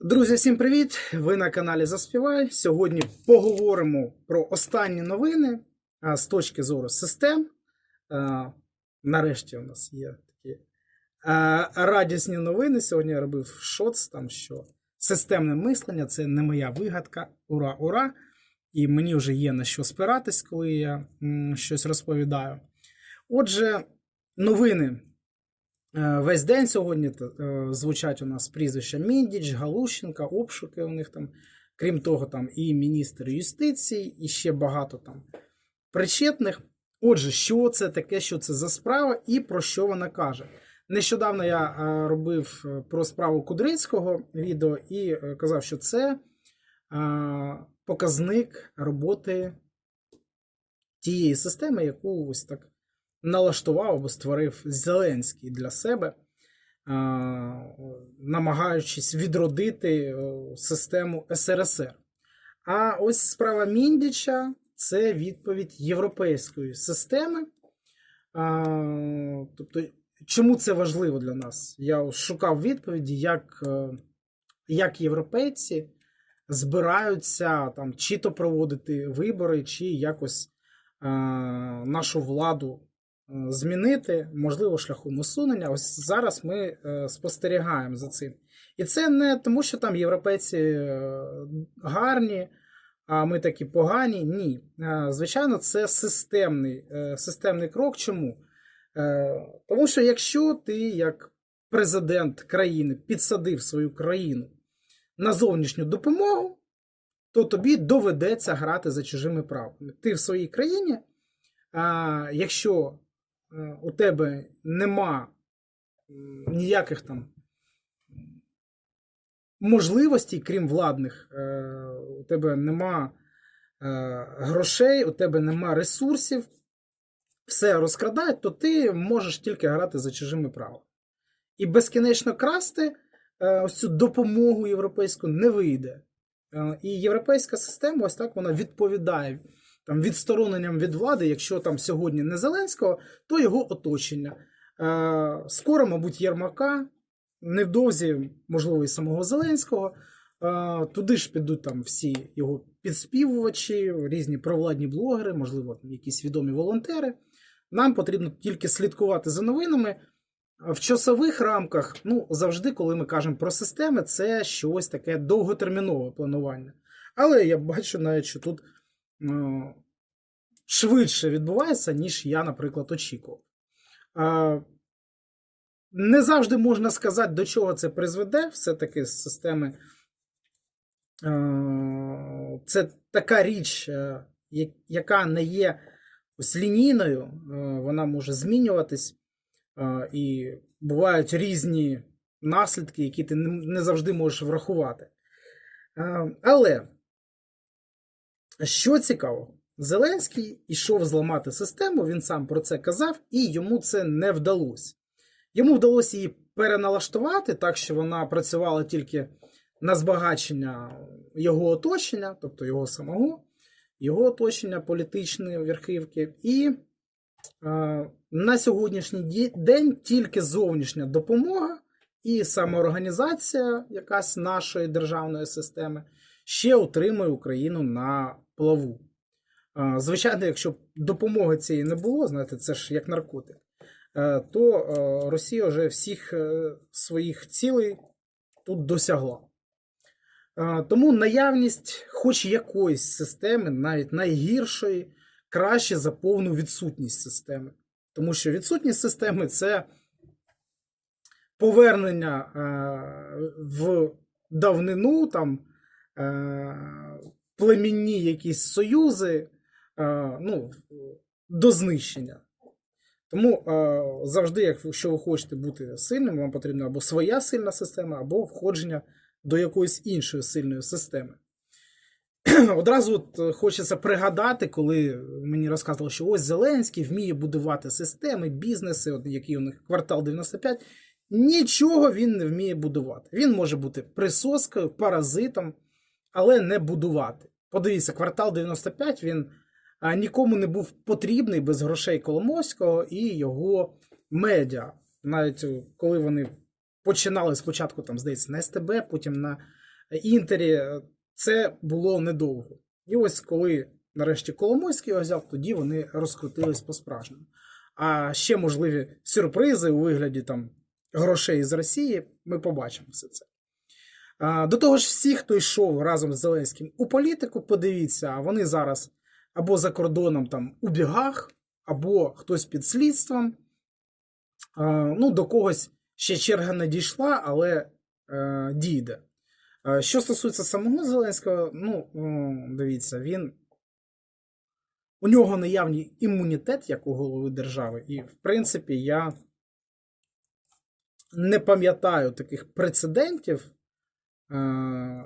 Друзі, всім привіт! Ви на каналі Заспівай. Сьогодні поговоримо про останні новини з точки зору систем. Нарешті у нас є такі радісні новини. Сьогодні я робив шоц, там що системне мислення це не моя вигадка. Ура, ура! І мені вже є на що спиратись, коли я щось розповідаю. Отже, новини Весь день сьогодні е, звучать у нас прізвища Міндіч, Галущенка, обшуки у них там. Крім того, там і міністр юстиції, і ще багато там причетних. Отже, що це таке, що це за справа і про що вона каже. Нещодавно я е, робив е, про справу Кудрицького відео і е, казав, що це е, показник роботи тієї системи, яку ось так налаштував або створив Зеленський для себе, намагаючись відродити е, систему СРСР. А ось справа Міндіча це відповідь європейської системи. Тобто, чому це важливо для нас? Я шукав відповіді, як, е, як європейці збираються там, чи то проводити вибори, чи якось нашу владу е, змінити, можливо, шляхом усунення. Ось зараз ми е, спостерігаємо за цим. І це не тому, що там європейці е, гарні, а ми такі погані. Ні. Е, Звичайно, це системний, е, системний крок. Чому? Е, Тому що якщо ти, як президент країни, підсадив свою країну на зовнішню допомогу, то тобі доведеться грати за чужими правилами. Ти в своїй країні, якщо е, у тебе нема ніяких там можливостей, крім владних, е, у тебе нема е, грошей, у тебе нема ресурсів, все розкрадають, то ти можеш тільки грати за чужими правилами. І безкінечно красти е, ось цю допомогу європейську не вийде. Е, І європейська система ось так вона відповідає там, відстороненням від влади, якщо там сьогодні не Зеленського, то його оточення. Е, Скоро, мабуть, Єрмака, невдовзі, можливо, і самого Зеленського. Е, Туди ж підуть там всі його підспівувачі, різні провладні блогери, можливо, якісь відомі волонтери. Нам потрібно тільки слідкувати за новинами. В часових рамках, ну, завжди, коли ми кажемо про системи, це щось таке довготермінове планування. Але я бачу навіть, що тут швидше відбувається, ніж я, наприклад, очікував. Не завжди можна сказати, до чого це призведе. Все-таки з системи. Це така річ, е, яка не є ось лінійною, е, вона може змінюватись. І бувають різні наслідки, які ти не завжди можеш врахувати. Але що цікаво, Зеленський ішов зламати систему, він сам про це казав, і йому це не вдалося. Йому вдалося її переналаштувати так, що вона працювала тільки на збагачення його оточення, тобто його самого, його оточення політичної верхівки. І е, на сьогоднішній день тільки зовнішня допомога і самоорганізація якась нашої державної системи ще утримує Україну на плаву. Звичайно, якщо допомоги цієї не було, знаєте, це ж як наркотик, е, то е, Росія вже всіх е, своїх цілей тут досягла. Тому наявність хоч якоїсь системи, навіть найгіршої, краще за повну відсутність системи. Тому що відсутність системи це повернення в давнину, там племінні якісь союзи, е, ну, до знищення. Тому е, завжди, якщо ви хочете бути сильним, вам потрібна або своя сильна система, або входження до якоїсь іншої сильної системи. Одразу от е, хочеться пригадати, коли мені розказували, що ось Зеленський вміє будувати системи, бізнеси, от який у них квартал 95. Нічого він не вміє будувати. Він може бути присоскою, паразитом, але не будувати. Подивіться, квартал 95 він нікому не був потрібний без грошей Коломойського і його медіа. Навіть е, коли вони починали спочатку, там, здається, на СТБ, потім на Інтері. Це було недовго. І ось коли нарешті Коломойський його взяв, тоді вони розкрутились по-справжньому. А ще можливі сюрпризи у вигляді там грошей з Росії, ми побачимо все це. До того ж, всі, хто йшов разом з Зеленським у політику, подивіться, вони зараз або за кордоном там у бігах, або хтось під слідством. Ну, до когось ще черга не дійшла, але е, дійде. Що стосується самого Зеленського, ну, дивіться, він. У нього наявний імунітет як у голови держави, і, в принципі, я не пам'ятаю таких прецедентів,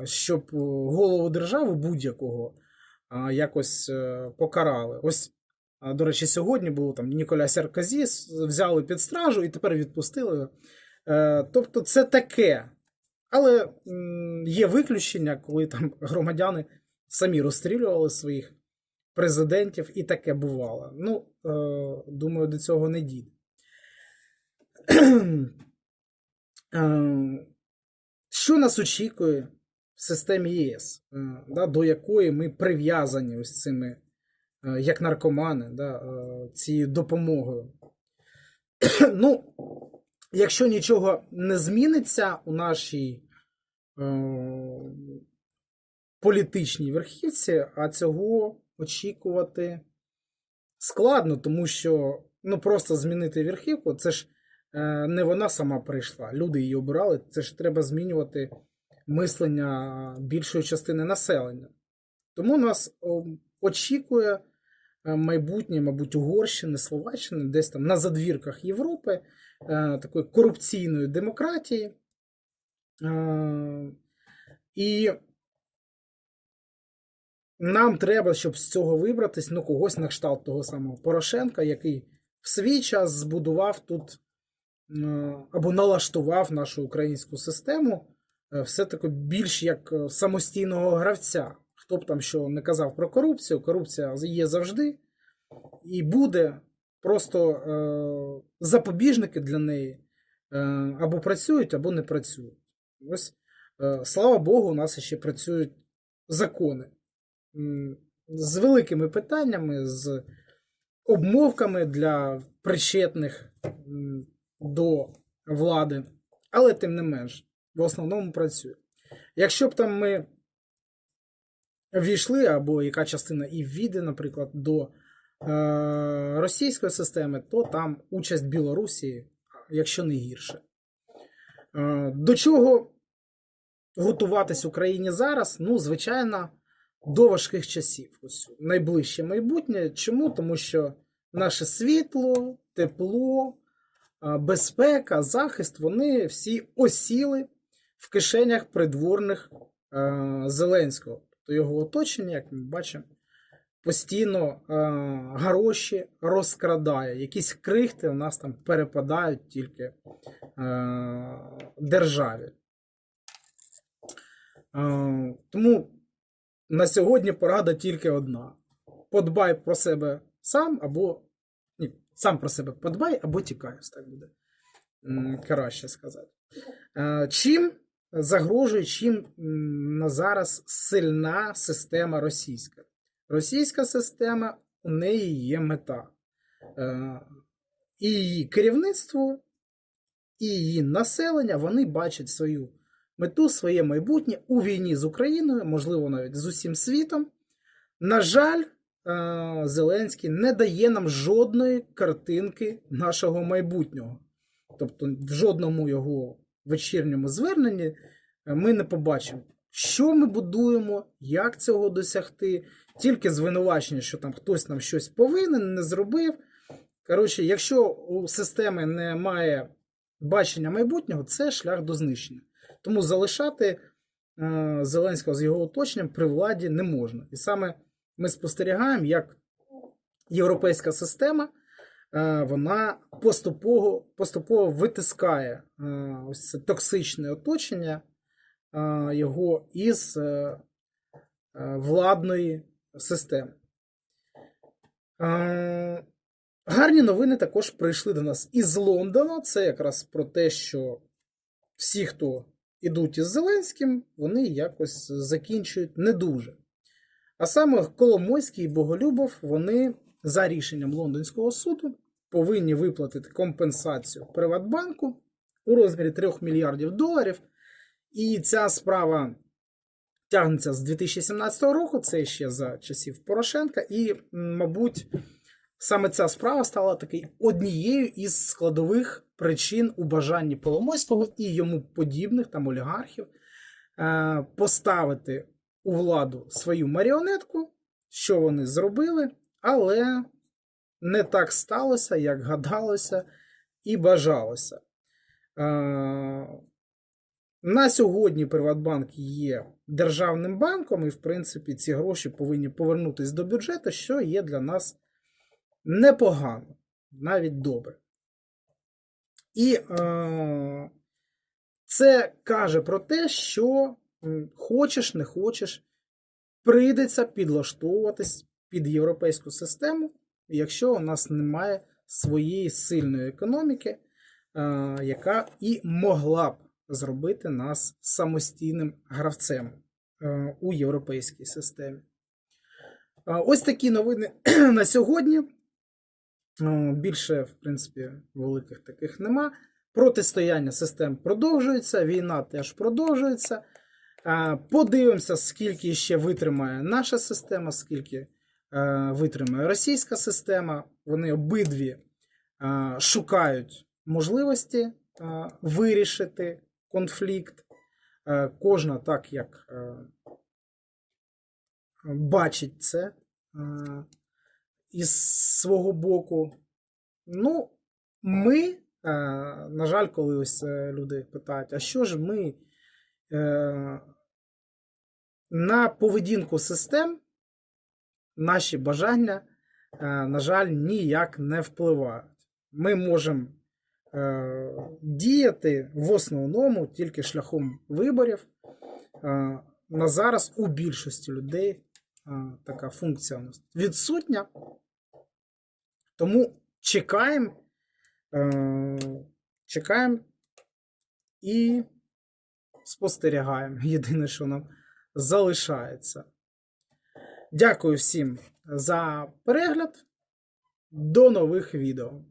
щоб голову держави будь-якого е, якось е, покарали. Ось, е, до речі, сьогодні було там Ніколя Саркозі, с- взяли під стражу і тепер відпустили. Е, Тобто, це таке. Але є виключення, коли там громадяни самі розстрілювали своїх президентів, і таке бувало. Ну, е, думаю, до цього не дійде. Що нас очікує в системі ЄС, е, да, до якої ми прив'язані ось цими, е, як наркомани, да, е, цією допомогою? ну, якщо нічого не зміниться у нашій е, політичній верхівці, а цього очікувати складно, тому що ну, просто змінити верхівку, це ж не вона сама прийшла. Люди її обирали. Це ж треба змінювати мислення більшої частини населення. Тому нас очікує е, майбутнє, мабуть, Угорщини, Словаччини, десь там на задвірках Європи, е, такої корупційної демократії. Е, І нам треба, щоб з цього вибратись, ну, когось на кшталт того самого Порошенка, який в свій час збудував тут е, або налаштував нашу українську систему е, все-таки більш як е, самостійного гравця. Хто б там що не казав про корупцію, корупція є завжди і буде. Просто е, запобіжники для неї е, або працюють, або не працюють. Ось, е, слава Богу, у нас ще працюють закони з великими питаннями, з обмовками для причетних до влади, але тим не менш, в основному працює. Якщо б там ми ввійшли, або яка частина і ввійде, наприклад, до е, російської системи, то там участь Білорусі, якщо не гірше. Е, до чого готуватись Україні зараз? Ну, звичайно, до важких часів. Ось найближче майбутнє. Чому? Тому що наше світло, тепло, безпека, захист, вони всі осіли в кишенях придворних Зеленського. Тобто його оточення, як ми бачимо, постійно гроші розкрадає. Якісь крихти у нас там перепадають тільки державі. Тому на сьогодні порада тільки одна: подбай про себе сам, або сам про себе подбай, або тікай, ось так буде краще сказати. Е, Чим загрожує, чим на зараз сильна система російська? Російська система, у неї є мета. Е, І її керівництво, і її населення вони бачать свою мету, своє майбутнє у війні з Україною, можливо, навіть з усім світом. На жаль, Зеленський не дає нам жодної картинки нашого майбутнього. Тобто, в жодному його вечірньому зверненні е, ми не побачимо, що ми будуємо, як цього досягти, тільки звинувачення, що там хтось нам щось повинен, не зробив. Коротше, якщо у системи немає бачення майбутнього, це шлях до знищення. Тому залишати е, Зеленського з його оточенням при владі не можна. І саме ми спостерігаємо, як європейська система е, вона поступово, поступово витискає е, ось це токсичне оточення е, його із владної системи. Гарні новини також прийшли до нас із Лондона. Це якраз про те, що всі, хто ідуть із Зеленським, вони якось закінчують не дуже. А саме Коломойський і Боголюбов, вони за рішенням Лондонського суду повинні виплатити компенсацію Приватбанку у розмірі 3 мільярдів доларів. І ця справа тягнеться з 2017 року, це ще за часів Порошенка, і, мабуть, саме ця справа стала таки однією із складових причин у бажанні Коломойського і йому подібних там олігархів е, поставити у владу свою маріонетку, що вони зробили, але не так сталося, як гадалося і бажалося. На сьогодні Приватбанк є державним банком, і, в принципі, ці гроші повинні повернутися до бюджету, що є для нас непогано, навіть добре. І е, це каже про те, що хочеш, не хочеш, прийдеться підлаштовуватись під європейську систему, якщо у нас немає своєї сильної економіки, яка і могла б зробити нас самостійним гравцем е, у європейській системі. Ось такі новини на сьогодні. Більше, в принципі, великих таких нема. Протистояння систем продовжується, війна теж продовжується. Подивимося, скільки ще витримає наша система, скільки е, витримає російська система. Вони обидві е, шукають можливості е, вирішити конфлікт. Кожна так, як бачить це із свого боку. Ну, ми, на жаль, коли ось люди питають, а що ж ми на поведінку систем наші бажання, е, на жаль, ніяк не впливають. Ми можемо е, діяти в основному тільки шляхом виборів. Е, на зараз у більшості людей е, така функція у нас відсутня. Тому чекаємо, е, чекаємо і спостерігаємо. Єдине, що нам залишається. Дякую всім за перегляд. До нових відео.